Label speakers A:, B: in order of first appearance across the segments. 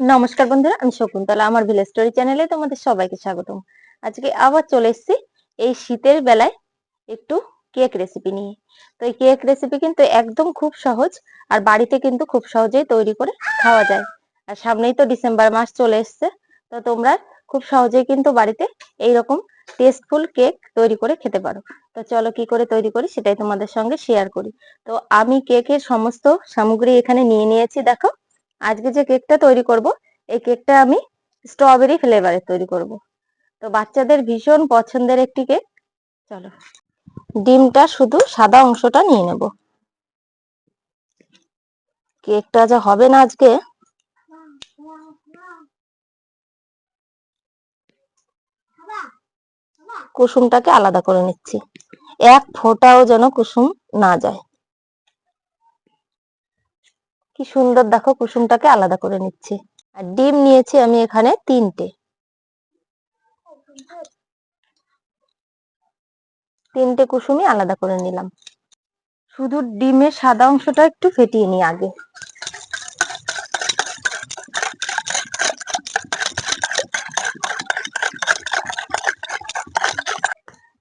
A: নমস্কার বন্ধুরা, আমি শকুন্তলা আমার ভিলেজ স্টোরি চ্যানেলে তোমাদের সবাইকে স্বাগতম। আজকে আবার চলে এসেছি এই শীতের বেলায় একটু কেক রেসিপি নিয়ে। তো এই কেক রেসিপি কিন্তু একদম খুব সহজ আর বাড়িতে কিন্তু খুব সহজেই তৈরি করে খাওয়া যায়। আর সামনেই তো ডিসেম্বর মাস চলে এসছে, তো তোমরা খুব সহজেই কিন্তু বাড়িতে এইরকম টেস্টফুল কেক তৈরি করে খেতে পারো। তো চলো কি করে তৈরি করি সেটাই তোমাদের সঙ্গে শেয়ার করি। তো আমি কেকের সমস্ত সামগ্রী এখানে নিয়ে নিয়েছি, দেখো। আজকে যে কেকটা তৈরি করব, এই কেকটা আমি স্ট্রবেরি ফ্লেভারের তৈরি করব। তো বাচ্চাদের ভীষণ পছন্দের একটি কেক। চলো, ডিমটা শুধু সাদা অংশটা নিয়ে নেব। কেকটা যা হবে না আজকে। কুসুমটাকে আলাদা করে নিচ্ছি। এক ফোঁটাও যেন কুসুম না যায়। কি সুন্দর দেখো, কুসুমটাকে আলাদা করে নিচ্ছি। আর ডিম নিয়েছি আমি এখানে তিনটে। তিনটে কুসুমই আলাদা করে নিলাম। শুধু ডিমের সাদা অংশটা একটু ফেটিয়ে নিই আগে।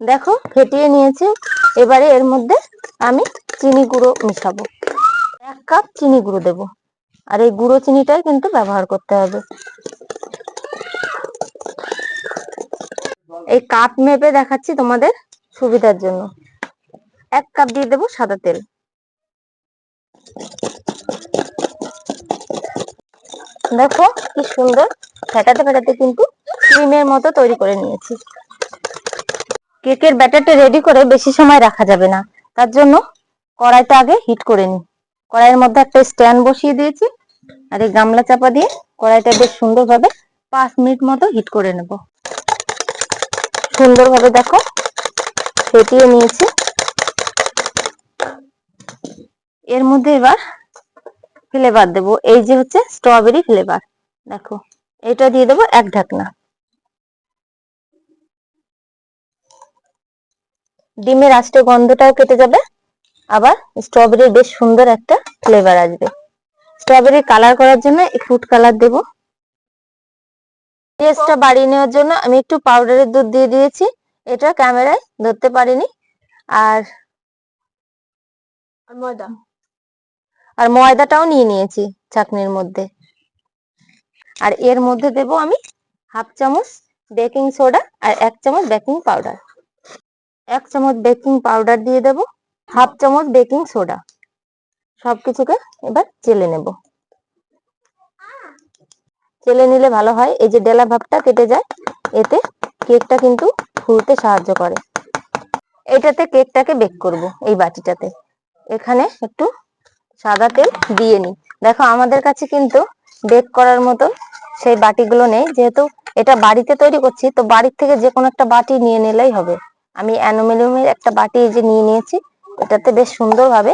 A: দেখো, ফেটিয়ে নিয়েছি। এবারে এর মধ্যে আমি চিনি গুঁড়ো মিশাবো। কাপ, চিনি গুঁড়ো দেব। আর এই গুঁড়ো চিনিটাই কিন্তু ব্যবহার করতে হবে। এই কাপ মেপে দেখাচ্ছি তোমাদের সুবিধার জন্য। এক কাপ দিয়ে দেবো সাদা তেল। দেখো কি সুন্দর। ফেটাতে ফেটাতে কিন্তু ক্রিমের মতো তৈরি করে নিয়েছি। কেকের ব্যাটারটা রেডি করে বেশি সময় রাখা যাবে না। তার জন্য কড়াইটা আগে হিট করে নিই। কড়াইয়ের মধ্যে একটা স্ট্যান্ড বসিয়ে দিয়েছি আর এই গামলা চাপা দিয়ে কড়াইটা বেশ সুন্দরভাবে পাঁচ মিনিট মতো হিট করে নেব। সুন্দরভাবে দেখো ফেটিয়ে নিয়েছি। এর মধ্যে এবার ফ্লেভার দেব। এই যে হচ্ছে স্ট্রবেরি ফ্লেভার দেখো, এটা দিয়ে দেবো এক ঢাকনা। ডিমের আস্তে গন্ধটাও কেটে যাবে। আবার স্ট্রবেরির বেশ সুন্দর একটা ফ্লেভার আসবে। স্ট্রবেরি কালার করার জন্য ফুড কালার দেব। টেস্টটা বাড়িয়ে নেওয়ার জন্য আমি একটু পাউডারের দুধ দিয়ে দিয়েছি। এটা ক্যামেরায় ধরতে পারিনি। আর ময়দা। আর ময়দাটাও নিয়ে নিয়েছি চাকনির মধ্যে। আর এর মধ্যে দেব আমি হাফ চামচ বেকিং সোডা আর এক চামচ বেকিং পাউডার এক চামচ বেকিং পাউডার দিয়ে দেব। হাফ চামচ বেকিং সোডা। সবকিছুকে এবার চেলে নেব। চেলে নিলে ভালো হয়, এই যে ডেলা ভাবটা কেটে যায়, এতে কেকটা কিন্তু ফুলতে সাহায্য করে। এইটাতে কেকটাকে বেক করব, এই বাটিটাতে। এখানে একটু সাদা তেল দিয়ে নিই। দেখো, আমাদের কাছে কিন্তু বেক করার মতো সেই বাটিগুলো নেই, যেহেতু এটা বাড়িতে তৈরি করছি, তো বাড়ির থেকে যে কোনো একটা বাটি নিয়ে নিলেই হবে। আমি অ্যালুমিনিয়ামের একটা বাটি যে নিয়ে নিয়েছি এটাতে বেশ সুন্দরভাবে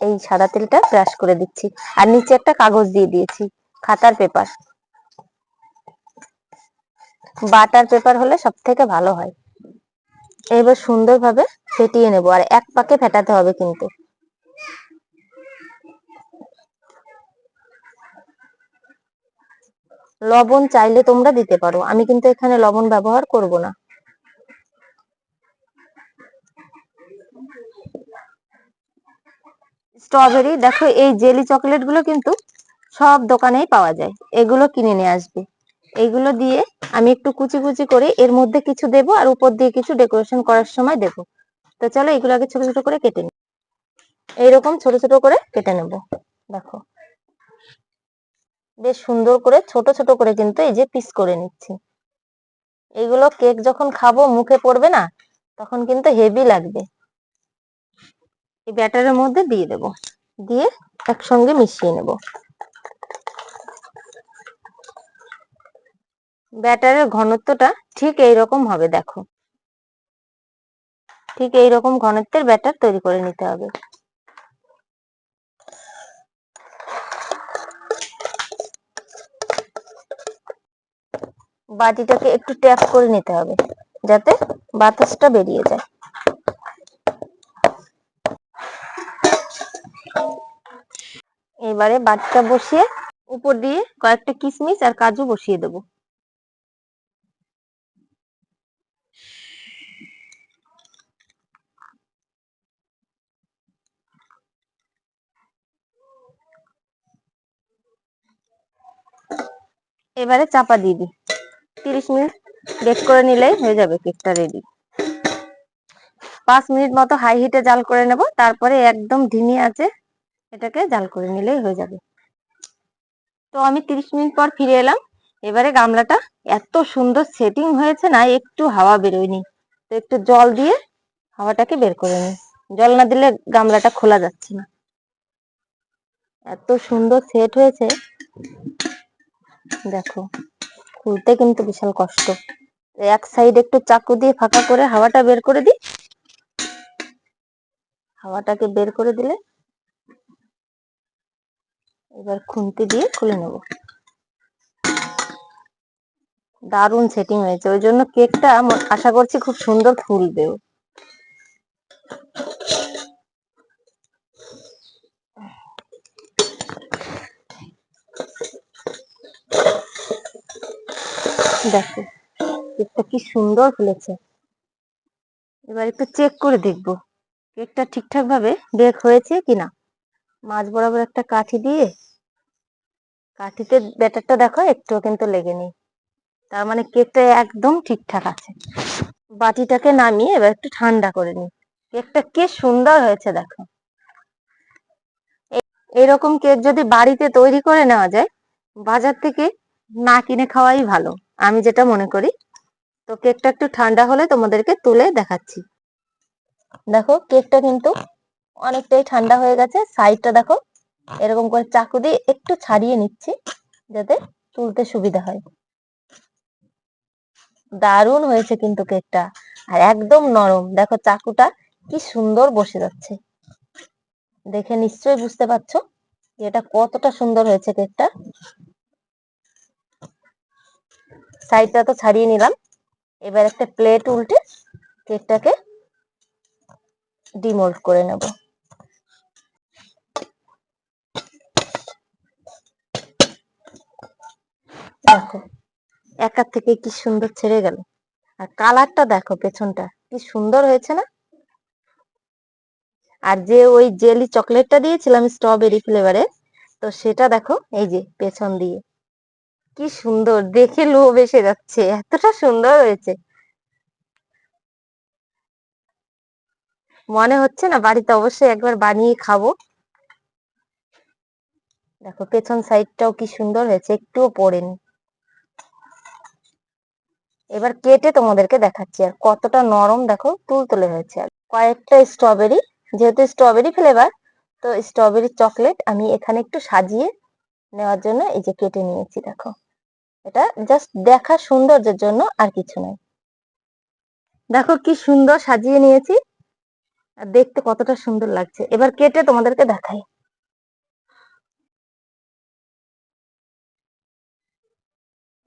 A: এই সাদা তেলটা ব্রাশ করে দিচ্ছি। আর নিচে একটা কাগজ দিয়ে দিয়েছি, খাতার পেপার। বাটার পেপার হলে সব থেকে ভালো হয়। এবার সুন্দরভাবে ফেটিয়ে নেব, আর এক পাকে ফেটাতে হবে কিন্তু। লবণ চাইলে তোমরা দিতে পারো, আমি কিন্তু এখানে লবণ ব্যবহার করব না। স্ট্রবেরি দেখো এই জেলি চকলেটগুলো কিন্তু সব দোকানেই পাওয়া যায়। এগুলো কিনে নিয়ে আসবে। এইগুলো দিয়ে আমি একটু কুচি কুচি করে এর মধ্যে কিছু দেব আর উপর দিয়ে কিছু ডেকোরেশন করার সময় দেব। তো চলো এগুলো আগে ছোট ছোট করে কেটে নিই। এইরকম ছোট ছোট করে কেটে নেব। দেখো। বেশ সুন্দর করে ছোট ছোট করে কিন্তু এই যে পিস করে নিচ্ছি। এইগুলো কেক যখন খাব, মুখে পড়বে না, তখন কিন্তু হেভি লাগবে। এই ব্যাটারের মধ্যে দিয়ে দেব। দিয়ে একসঙ্গে মিশিয়ে নেব। ব্যাটারের ঘনত্বটা ঠিক এই রকম হবে, দেখো। ঠিক এই রকম ঘনত্বের ব্যাটার তৈরি করে নিতে হবে। বাটিটাকে একটু ট্যাপ করে নিতে হবে, যাতে বাতাসটা বেরিয়ে যায়। এবারে বাটিটা বসিয়ে উপর দিয়ে কয়েকটা কিশমিশ আর কাজু বসিয়ে দেবো। এবারে চাপা দিয়ে দিই। তিরিশ মিনিট বেক করে নিলেই হয়ে যাবে কেকটা রেডি পাঁচ মিনিট মতো হাই হিটে জাল করে নেব, তারপরে একদম ধিমি আছে এটাকে জাল করে নিলেই হয়ে যাবে। তো আমি তিরিশ মিনিট পর ফিরে এলাম। এবারে গামলাটা এত সুন্দর সেটিং হয়েছে না, একটু হাওয়া বেরোয়নি। তো একটু জল দিয়ে হাওয়াটাকে বের করে নিই। জল না দিলে গামলাটা খোলা যাচ্ছে না। এত সুন্দর সেট হয়েছে। দেখো, খুলতে কিন্তু বিশাল কষ্ট। এক সাইড একটু চাকু দিয়ে ফাঁকা করে হাওয়াটা বের করে দিই। হাওয়াটাকে বের করে দিলে এবার খুন্তি দিয়ে খুলে নেব। দারুণ সেটিং হয়েছে। ওই জন্য কেকটা আশা করছি খুব সুন্দর ফুলবেও দেখো কেকটা কি সুন্দর ফুলেছে। এবার একটু চেক করে দেখব কেকটা ঠিকঠাক ভাবে বেক হয়েছে কিনা। মাছ বরাবর একটা কাঠি দিয়ে কাঠিতে ব্যাটারটা দেখো, একটুও কিন্তু লেগে নেই। তার মানে কেকটা একদম ঠিকঠাক আছে। বাটিটাকে নামিয়ে এবার একটু ঠান্ডা করে নিই। কেকটা কি সুন্দর হয়েছে দেখো। এরকম কেক যদি বাড়িতে তৈরি করে নেওয়া যায়, বাজার থেকে না কিনে খাওয়াই ভালো। আমি যেটা মনে করি, তো কেকটা একটু ঠান্ডা হলে তোমাদেরকে তুলে দেখাচ্ছি। দেখো, কেকটা কিন্তু অনেকটাই ঠান্ডা হয়ে গেছে। সাইডটা দেখো এরকম করে চাকু দিয়ে একটু ছাড়িয়ে নিচ্ছি যাতে তুলতে সুবিধা হয়। দারুণ হয়েছে কিন্তু কেকটা। আর একদম নরম। দেখো চাকুটা কি সুন্দর বসে যাচ্ছে। দেখে নিশ্চয়ই বুঝতে পারছ এটা কতটা সুন্দর হয়েছে কেকটা। সাইডটা তো ছাড়িয়ে নিলাম। এবার একটা প্লেট উল্টে কেকটাকে ডিমোল্ড করে নেব। দেখো, একার থেকে কি সুন্দর ছেড়ে গেল। আর কালারটা দেখো পেছনটা, কি সুন্দর হয়েছে না? আর যে ওই জেলি চকলেটটা দিয়েছিলাম স্ট্রবেরি ফ্লেভারে তো সেটা দেখো, এই যে পেছন দিয়ে। কি সুন্দর, দেখে লোভ এসে যাচ্ছে, এতটা সুন্দর হয়েছে। মনে হচ্ছে না বাড়িতে অবশ্যই একবার বানিয়ে খাব। দেখো, পেছন সাইডটাও কি সুন্দর হয়েছে, একটুও পড়েনি। এবার কেটে তোমাদেরকে দেখাচ্ছি আর কতটা নরম দেখো তুলতুলে হয়েছে কয়েকটা স্ট্রবেরি যেহেতু স্ট্রবেরি ফ্লেভার তো স্ট্রবেরি চকলেট আমি এখানে একটু সাজিয়ে নেওয়ার জন্য এই যে কেটে নিয়েছি দেখো। এটা জাস্ট দেখা সৌন্দর্যের জন্য আর কিছু নয়। দেখো কি সুন্দর সাজিয়ে নিয়েছি আর দেখতে কতটা সুন্দর লাগছে। এবার কেটে তোমাদেরকে দেখাই।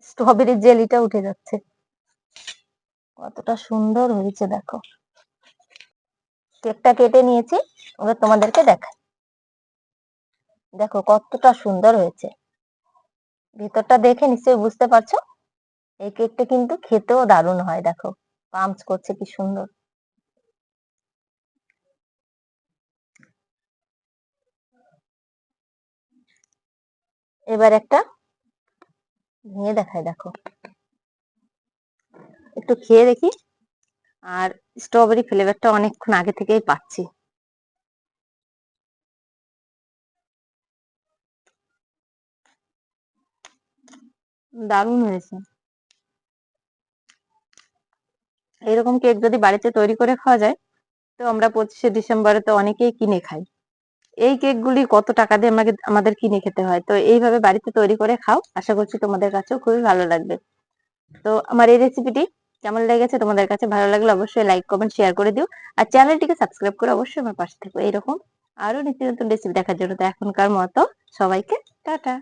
A: স্ট্রবেরি জেলিটা উঠে যাচ্ছে। কতটা সুন্দর হয়েছে, দেখো। কেকটা কেটে নিয়েছি, এবার তোমাদেরকে দেখাই। দেখো, কতটা সুন্দর হয়েছে। ভেতরটা দেখে নিশ্চয়ই বুঝতে পারছ, এই কেকটা কিন্তু খেতেও দারুণ হয়, দেখো। পাম্পস করছে কি সুন্দর। এবার একটা ভেঙে দেখায় দেখো। একটু খেয়ে দেখি। আর স্ট্রবেরি ফ্লেভারটা অনেকক্ষণ আগে থেকেই পাচ্ছি। দারুণ হয়েছে। এরকম কেক যদি বাড়িতে তৈরি করে খাওয়া যায়, তো আমরা পঁচিশে ডিসেম্বরে তো অনেকেই কিনে খাই। এই কেকগুলি কত টাকা দিয়ে আমাকে, আমাদের কিনে খেতে হয়? তো এইভাবে বাড়িতে তৈরি করে খাও। আশা করছি তোমাদের কাছেও খুবই ভালো লাগবে। তো আমার এই রেসিপিটি কেমন লেগেছে তোমাদের কাছে ভালো লাগলে অবশ্যই লাইক কমেন্ট শেয়ার করে দিও। আর চ্যানেলটিকে সাবস্ক্রাইব করে অবশ্যই আমার পাশে থেকো। এরকম আরও নিত্য নতুন রেসিপি দেখার জন্য তো এখনকার মতো সবাইকে টাটা।